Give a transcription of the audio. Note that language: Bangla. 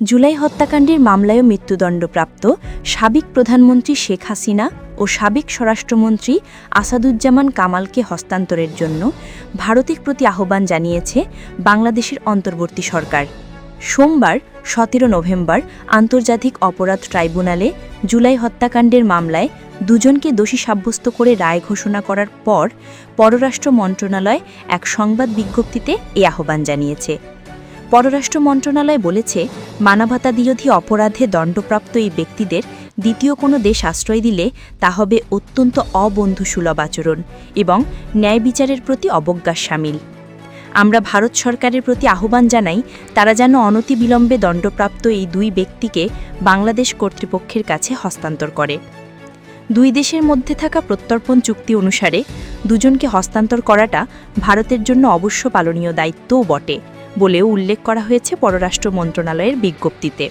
জুলাই হত্যাকাণ্ডের মামলায় মৃত্যুদণ্ডপ্রাপ্ত সাবেক প্রধানমন্ত্রী শেখ হাসিনা ও সাবেক স্বরাষ্ট্রমন্ত্রী আসাদুজ্জামান কামালকে হস্তান্তরের জন্য ভারতের প্রতি আহ্বান জানিয়েছে বাংলাদেশের অন্তর্বর্তী সরকার। সোমবার, সতেরো নভেম্বর, আন্তর্জাতিক অপরাধ ট্রাইব্যুনালে জুলাই হত্যাকাণ্ডের মামলায় দুজনকে দোষী সাব্যস্ত করে রায় ঘোষণা করার পর পররাষ্ট্র মন্ত্রণালয় এক সংবাদ বিজ্ঞপ্তিতে এ আহ্বান জানিয়েছে। পররাষ্ট্র মন্ত্রণালয় বলেছে, মানবতা বিরোধী অপরাধে দণ্ডপ্রাপ্ত এই ব্যক্তিদের দ্বিতীয় কোনো দেশ আশ্রয় দিলে তা হবে অত্যন্ত অবন্ধুসুলভ আচরণ এবং ন্যায় বিচারের প্রতি অবজ্ঞা সামিল। আমরা ভারত সরকারের প্রতি আহ্বান জানাই, তারা যেন অনতিবিলম্বে দণ্ডপ্রাপ্ত এই দুই ব্যক্তিকে বাংলাদেশ কর্তৃপক্ষের কাছে হস্তান্তর করে। দুই দেশের মধ্যে থাকা প্রত্যর্পণ চুক্তি অনুসারে দুজনকে হস্তান্তর করাটা ভারতের জন্য অবশ্য পালনীয় দায়িত্বও বটে। বলেও উল্লেখ করা হয়েছে পররাষ্ট্র মন্ত্রণালয়ের বিজ্ঞপ্তিতে।